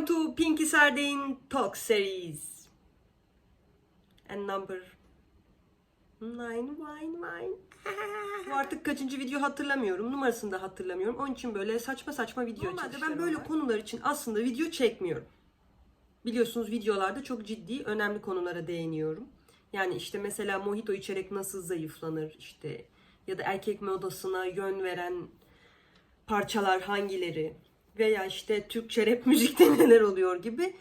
Welcome to Pinky Sardine Talk Series. And number nine, nine, nine. Bu artık kaçıncı video hatırlamıyorum. Numarasını da hatırlamıyorum. Onun için böyle saçma saçma video Normalde ben böyle konular için aslında video çekmiyorum. Biliyorsunuz videolarda çok ciddi, önemli konulara değiniyorum. Yani işte mesela mojito içerek nasıl zayıflanır işte ya da erkek modasına yön veren parçalar hangileri veya işte Türkçe rap müzikte neler oluyor gibi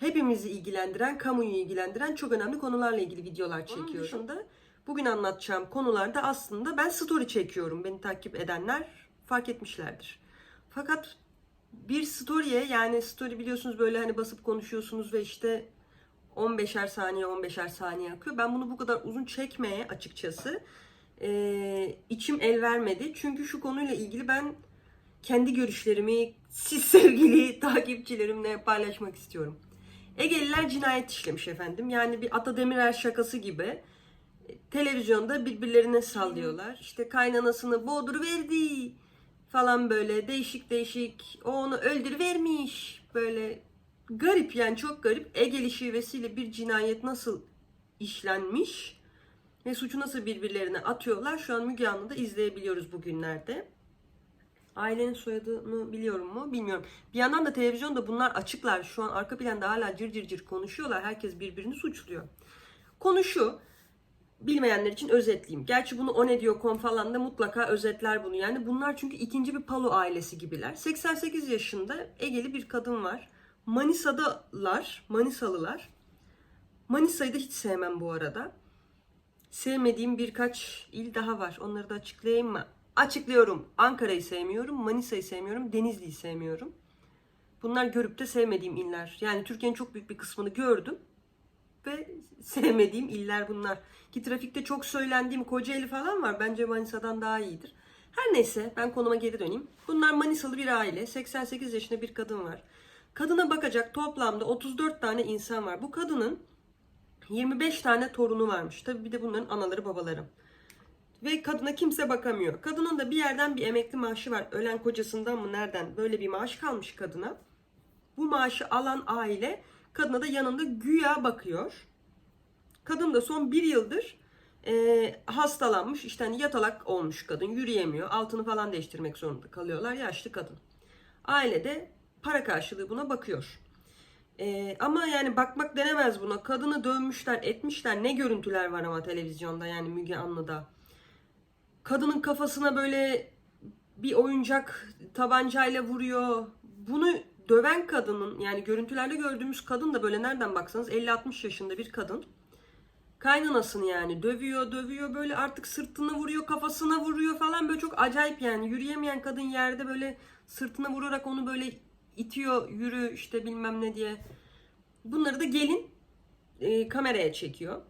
hepimizi ilgilendiren, kamuyu ilgilendiren çok önemli konularla ilgili videolar çekiyorum. Onun dışında bugün anlatacağım konularda aslında ben story çekiyorum. Beni takip edenler fark etmişlerdir. Fakat bir story'e yani story biliyorsunuz böyle hani basıp konuşuyorsunuz ve işte 15'er saniye 15'er saniye akıyor. Ben bunu bu kadar uzun çekmeye açıkçası eee, içim el vermedi. Çünkü şu konuyla ilgili ben kendi görüşlerimi siz sevgili takipçilerimle paylaşmak istiyorum. Egeliler cinayet işlemiş efendim. Yani bir Ata Demirer şakası gibi e, televizyonda birbirlerine sallıyorlar. İşte kaynanasını verdi falan böyle değişik değişik. O onu öldürüvermiş. Böyle garip yani çok garip. Egeli şivesiyle bir cinayet nasıl işlenmiş ve suçu nasıl birbirlerine atıyorlar. Şu an Müge Anlı'da izleyebiliyoruz bugünlerde. Ailenin soyadını biliyorum mu? Bilmiyorum. Bir yandan da televizyonda bunlar açıklar. Şu an arka planda hala cır cır cır konuşuyorlar. Herkes birbirini suçluyor. Konu şu. Bilmeyenler için özetleyeyim. Gerçi bunu o ne diyor.com falan da mutlaka özetler bunu. Yani bunlar çünkü ikinci bir Palo ailesi gibiler. 88 yaşında Egeli bir kadın var. Manisa'dalar. Manisalılar. Manisa'yı da hiç sevmem bu arada. Sevmediğim birkaç il daha var. Onları da açıklayayım mı? Açıklıyorum. Ankara'yı sevmiyorum, Manisa'yı sevmiyorum, Denizli'yi sevmiyorum. Bunlar görüp de sevmediğim iller. Yani Türkiye'nin çok büyük bir kısmını gördüm ve sevmediğim iller bunlar. Ki trafikte çok söylendiğim Kocaeli falan var. Bence Manisa'dan daha iyidir. Her neyse ben konuma geri döneyim. Bunlar Manisalı bir aile. 88 yaşında bir kadın var. Kadına bakacak toplamda 34 tane insan var. Bu kadının 25 tane torunu varmış. Tabii bir de bunların anaları babaları. Ve kadına kimse bakamıyor. Kadının da bir yerden bir emekli maaşı var. Ölen kocasından mı nereden böyle bir maaş kalmış kadına. Bu maaşı alan aile kadına da yanında güya bakıyor. Kadın da son bir yıldır e, hastalanmış. İşte hani yatalak olmuş kadın. Yürüyemiyor. Altını falan değiştirmek zorunda kalıyorlar. Yaşlı kadın. Aile de para karşılığı buna bakıyor. E, ama yani bakmak denemez buna. Kadını dövmüşler, etmişler. Ne görüntüler var ama televizyonda yani Müge Anlı'da kadının kafasına böyle bir oyuncak tabancayla vuruyor. Bunu döven kadının yani görüntülerde gördüğümüz kadın da böyle nereden baksanız 50-60 yaşında bir kadın. Kaynanasını yani dövüyor dövüyor böyle artık sırtına vuruyor kafasına vuruyor falan böyle çok acayip yani yürüyemeyen kadın yerde böyle sırtına vurarak onu böyle itiyor yürü işte bilmem ne diye. Bunları da gelin e, kameraya çekiyor.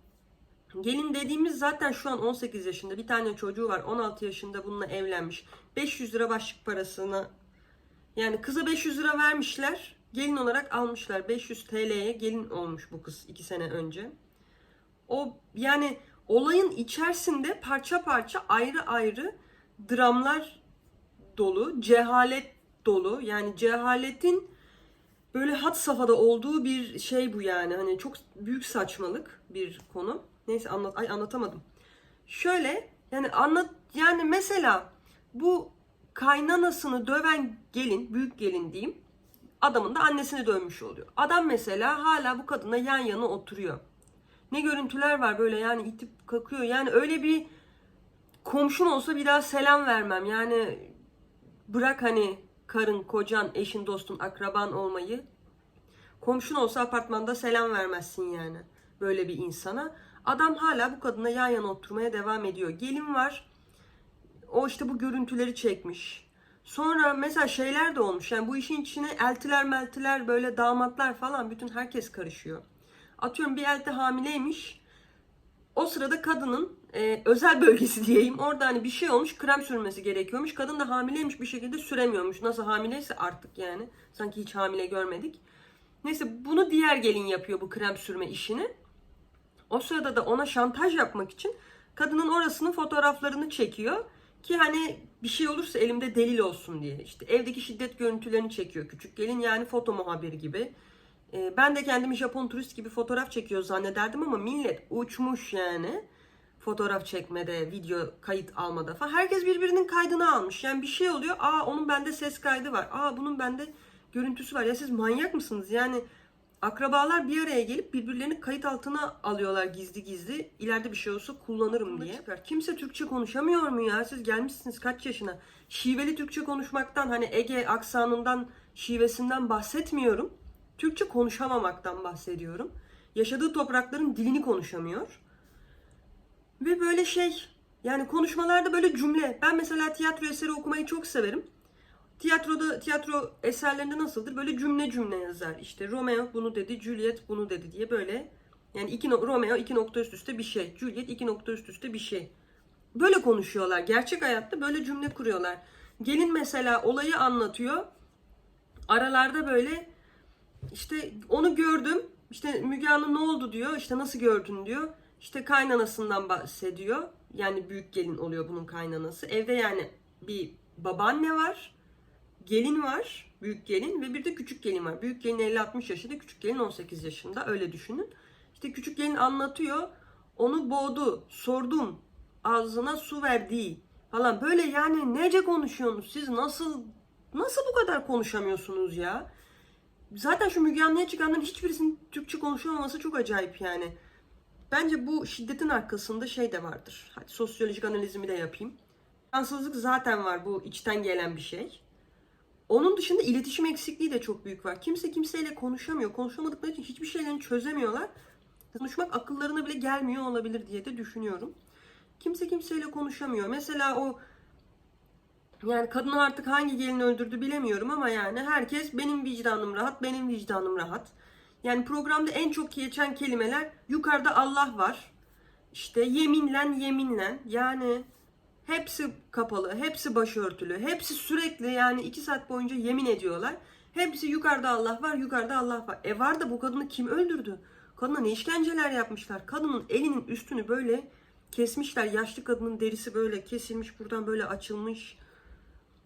Gelin dediğimiz zaten şu an 18 yaşında. Bir tane çocuğu var. 16 yaşında bununla evlenmiş. 500 lira başlık parasını yani kıza 500 lira vermişler. Gelin olarak almışlar. 500 TL'ye gelin olmuş bu kız 2 sene önce. O yani olayın içerisinde parça parça ayrı ayrı dramlar dolu, cehalet dolu. Yani cehaletin böyle hat safhada olduğu bir şey bu yani. Hani çok büyük saçmalık bir konu. Neyse anlat ay anlatamadım. Şöyle yani anlat yani mesela bu kaynanasını döven gelin, büyük gelin diyeyim. Adamın da annesini dövmüş oluyor. Adam mesela hala bu kadına yan yana oturuyor. Ne görüntüler var böyle yani itip kakıyor. Yani öyle bir komşun olsa bir daha selam vermem. Yani bırak hani karın, kocan, eşin, dostun, akraban olmayı. Komşun olsa apartmanda selam vermezsin yani böyle bir insana. Adam hala bu kadına yan yana oturmaya devam ediyor. Gelin var. O işte bu görüntüleri çekmiş. Sonra mesela şeyler de olmuş. Yani bu işin içine eltiler meltiler böyle damatlar falan bütün herkes karışıyor. Atıyorum bir elti hamileymiş. O sırada kadının e, özel bölgesi diyeyim. Orada hani bir şey olmuş krem sürmesi gerekiyormuş. Kadın da hamileymiş bir şekilde süremiyormuş. Nasıl hamileyse artık yani. Sanki hiç hamile görmedik. Neyse bunu diğer gelin yapıyor bu krem sürme işini. O sırada da ona şantaj yapmak için kadının orasının fotoğraflarını çekiyor. Ki hani bir şey olursa elimde delil olsun diye. İşte evdeki şiddet görüntülerini çekiyor küçük gelin yani foto muhabiri gibi. Ee, ben de kendimi Japon turist gibi fotoğraf çekiyor zannederdim ama millet uçmuş yani. Fotoğraf çekmede, video kayıt almada falan. Herkes birbirinin kaydını almış. Yani bir şey oluyor. Aa onun bende ses kaydı var. Aa bunun bende görüntüsü var. Ya siz manyak mısınız? Yani akrabalar bir araya gelip birbirlerini kayıt altına alıyorlar gizli gizli. İleride bir şey olsa kullanırım diye. Kimse Türkçe konuşamıyor mu ya? Siz gelmişsiniz kaç yaşına? Şiveli Türkçe konuşmaktan hani Ege aksanından, şivesinden bahsetmiyorum. Türkçe konuşamamaktan bahsediyorum. Yaşadığı toprakların dilini konuşamıyor. Ve böyle şey yani konuşmalarda böyle cümle. Ben mesela tiyatro eseri okumayı çok severim. Tiyatroda tiyatro eserlerinde nasıldır? Böyle cümle cümle yazar. İşte Romeo bunu dedi, Juliet bunu dedi diye böyle. Yani iki Romeo iki nokta üst üste bir şey. Juliet iki nokta üst üste bir şey. Böyle konuşuyorlar. Gerçek hayatta böyle cümle kuruyorlar. Gelin mesela olayı anlatıyor. Aralarda böyle işte onu gördüm. İşte Müge Hanım ne oldu diyor. İşte nasıl gördün diyor. İşte kaynanasından bahsediyor. Yani büyük gelin oluyor bunun kaynanası. Evde yani bir babaanne var. Gelin var. Büyük gelin ve bir de küçük gelin var. Büyük gelin 50-60 yaşında, küçük gelin 18 yaşında. Öyle düşünün. İşte küçük gelin anlatıyor. Onu boğdu. Sordum. Ağzına su verdi falan. Böyle yani nece konuşuyorsunuz? Siz nasıl nasıl bu kadar konuşamıyorsunuz ya? Zaten şu Müge Anlı'ya çıkanların hiçbirisinin Türkçe konuşamaması çok acayip yani. Bence bu şiddetin arkasında şey de vardır. Hadi sosyolojik analizimi de yapayım. Şanssızlık zaten var bu içten gelen bir şey. Onun dışında iletişim eksikliği de çok büyük var. Kimse kimseyle konuşamıyor. Konuşamadıkları için hiçbir şeylerini çözemiyorlar. Konuşmak akıllarına bile gelmiyor olabilir diye de düşünüyorum. Kimse kimseyle konuşamıyor. Mesela o yani kadın artık hangi gelini öldürdü bilemiyorum ama yani herkes benim vicdanım rahat, benim vicdanım rahat. Yani programda en çok geçen kelimeler yukarıda Allah var. İşte yeminlen yeminlen. Yani hepsi kapalı, hepsi başörtülü, hepsi sürekli yani iki saat boyunca yemin ediyorlar. Hepsi yukarıda Allah var, yukarıda Allah var. E var da bu kadını kim öldürdü? Kadına ne işkenceler yapmışlar? Kadının elinin üstünü böyle kesmişler. Yaşlı kadının derisi böyle kesilmiş, buradan böyle açılmış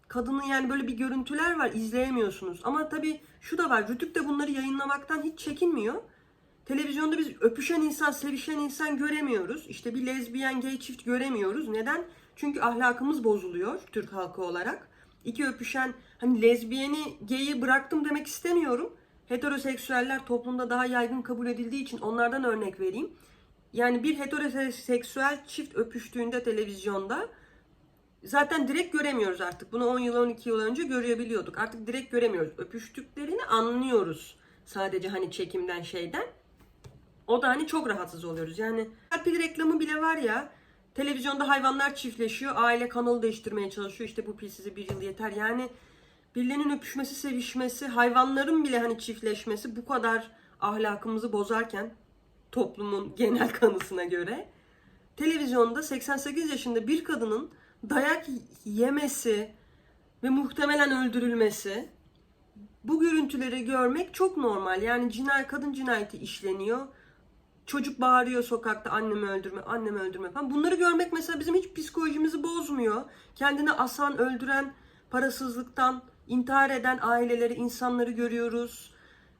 kadının yani böyle bir görüntüler var izleyemiyorsunuz. Ama tabii şu da var. Rütük de bunları yayınlamaktan hiç çekinmiyor. Televizyonda biz öpüşen insan, sevişen insan göremiyoruz. İşte bir lezbiyen, gay çift göremiyoruz. Neden? Çünkü ahlakımız bozuluyor Türk halkı olarak. İki öpüşen, hani lezbiyeni, gay'i bıraktım demek istemiyorum. Heteroseksüeller toplumda daha yaygın kabul edildiği için onlardan örnek vereyim. Yani bir heteroseksüel çift öpüştüğünde televizyonda zaten direkt göremiyoruz artık. Bunu 10 yıl 12 yıl önce görebiliyorduk. Artık direkt göremiyoruz. Öpüştüklerini anlıyoruz. Sadece hani çekimden şeyden. O da hani çok rahatsız oluyoruz. Yani Serpil reklamı bile var ya. Televizyonda hayvanlar çiftleşiyor. Aile kanalı değiştirmeye çalışıyor. İşte bu pil size bir yıl yeter. Yani birilerinin öpüşmesi, sevişmesi, hayvanların bile hani çiftleşmesi bu kadar ahlakımızı bozarken toplumun genel kanısına göre televizyonda 88 yaşında bir kadının dayak yemesi ve muhtemelen öldürülmesi bu görüntüleri görmek çok normal. Yani cinayet kadın cinayeti işleniyor. Çocuk bağırıyor sokakta annemi öldürme, annemi öldürme falan. Bunları görmek mesela bizim hiç psikolojimizi bozmuyor. Kendini asan, öldüren, parasızlıktan intihar eden aileleri, insanları görüyoruz.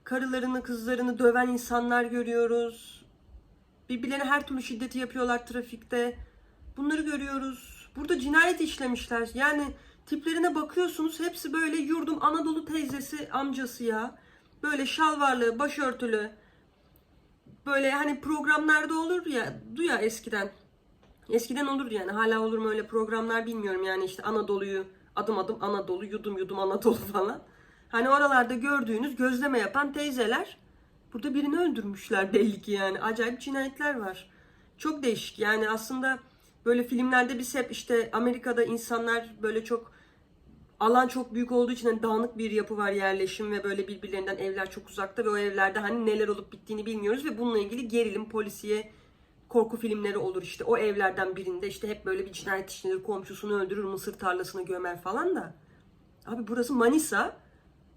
Karılarını, kızlarını döven insanlar görüyoruz. Birbirlerine her türlü şiddeti yapıyorlar trafikte. Bunları görüyoruz. Burada cinayet işlemişler. Yani tiplerine bakıyorsunuz hepsi böyle yurdum Anadolu teyzesi amcası ya. Böyle şalvarlı, başörtülü. Böyle hani programlarda olur ya, duya eskiden. Eskiden olurdu yani. Hala olur mu öyle programlar bilmiyorum yani işte Anadolu'yu adım adım Anadolu, yudum yudum Anadolu falan. Hani oralarda gördüğünüz gözleme yapan teyzeler burada birini öldürmüşler belli ki yani. Acayip cinayetler var. Çok değişik yani aslında böyle filmlerde biz hep işte Amerika'da insanlar böyle çok alan çok büyük olduğu için hani dağınık bir yapı var yerleşim ve böyle birbirlerinden evler çok uzakta ve o evlerde hani neler olup bittiğini bilmiyoruz ve bununla ilgili gerilim, polisiye, korku filmleri olur işte o evlerden birinde işte hep böyle bir cinayet işlenir, komşusunu öldürür, mısır tarlasını gömer falan da. Abi burası Manisa.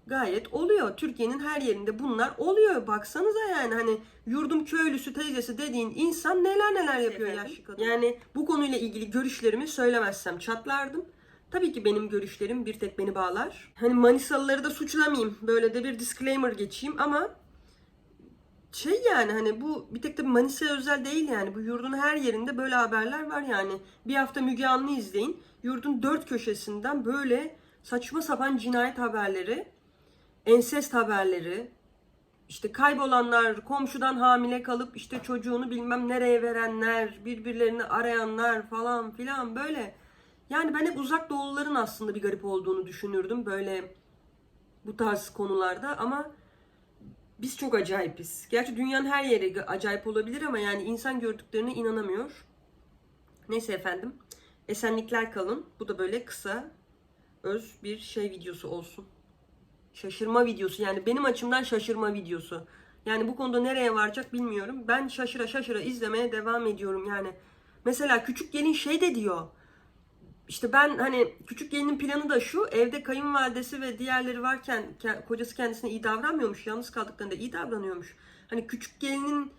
gayet oluyor. Türkiye'nin her yerinde bunlar oluyor. Baksanıza yani hani yurdum köylüsü teyzesi dediğin insan neler neler yapıyor yaşlı kadın. Yani bu konuyla ilgili görüşlerimi söylemezsem çatlardım. Tabii ki benim görüşlerim bir tek beni bağlar. Hani Manisalıları da suçlamayayım. Böyle de bir disclaimer geçeyim ama şey yani hani bu bir tek de Manisa özel değil yani. Bu yurdun her yerinde böyle haberler var yani. Bir hafta Müge Anlı izleyin. Yurdun dört köşesinden böyle saçma sapan cinayet haberleri, ensest haberleri, işte kaybolanlar, komşudan hamile kalıp işte çocuğunu bilmem nereye verenler, birbirlerini arayanlar falan filan böyle. Yani ben hep uzak doğuluların aslında bir garip olduğunu düşünürdüm böyle bu tarz konularda ama biz çok acayipiz. Gerçi dünyanın her yeri acayip olabilir ama yani insan gördüklerine inanamıyor. Neyse efendim. Esenlikler kalın. Bu da böyle kısa, öz bir şey videosu olsun. Şaşırma videosu. Yani benim açımdan şaşırma videosu. Yani bu konuda nereye varacak bilmiyorum. Ben şaşıra şaşıra izlemeye devam ediyorum. Yani mesela küçük gelin şey de diyor. İşte ben hani küçük gelinin planı da şu. Evde kayınvalidesi ve diğerleri varken ke- kocası kendisine iyi davranmıyormuş. Yalnız kaldıklarında iyi davranıyormuş. Hani küçük gelinin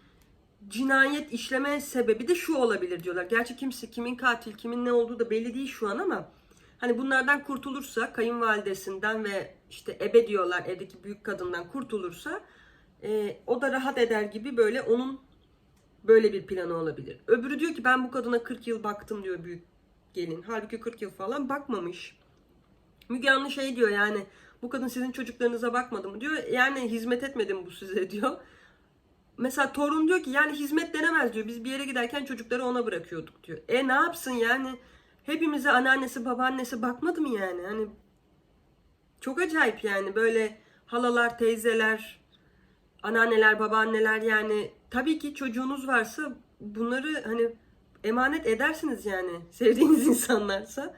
cinayet işleme sebebi de şu olabilir diyorlar. Gerçi kimse kimin katil, kimin ne olduğu da belli değil şu an ama hani bunlardan kurtulursa kayınvalidesinden ve işte ebe diyorlar evdeki büyük kadından kurtulursa e, o da rahat eder gibi böyle onun böyle bir planı olabilir. Öbürü diyor ki ben bu kadına 40 yıl baktım diyor büyük gelin. Halbuki 40 yıl falan bakmamış. Müge Anlı şey diyor yani bu kadın sizin çocuklarınıza bakmadı mı diyor. Yani hizmet etmedi mi bu size diyor. Mesela torun diyor ki yani hizmet denemez diyor. Biz bir yere giderken çocukları ona bırakıyorduk diyor. E ne yapsın yani? Hepimize anneannesi babaannesi bakmadı mı yani? Hani çok acayip yani böyle halalar, teyzeler, anneanneler, babaanneler yani tabii ki çocuğunuz varsa bunları hani emanet edersiniz yani sevdiğiniz insanlarsa.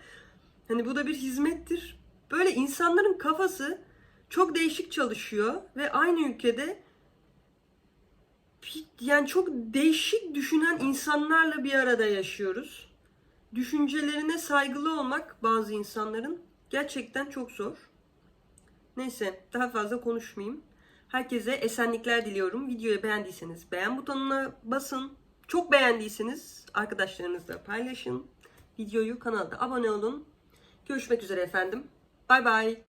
Hani bu da bir hizmettir. Böyle insanların kafası çok değişik çalışıyor ve aynı ülkede yani çok değişik düşünen insanlarla bir arada yaşıyoruz. Düşüncelerine saygılı olmak bazı insanların gerçekten çok zor. Neyse daha fazla konuşmayayım. Herkese esenlikler diliyorum. Videoyu beğendiyseniz beğen butonuna basın. Çok beğendiyseniz arkadaşlarınızla paylaşın. Videoyu kanalda abone olun. Görüşmek üzere efendim. Bay bay.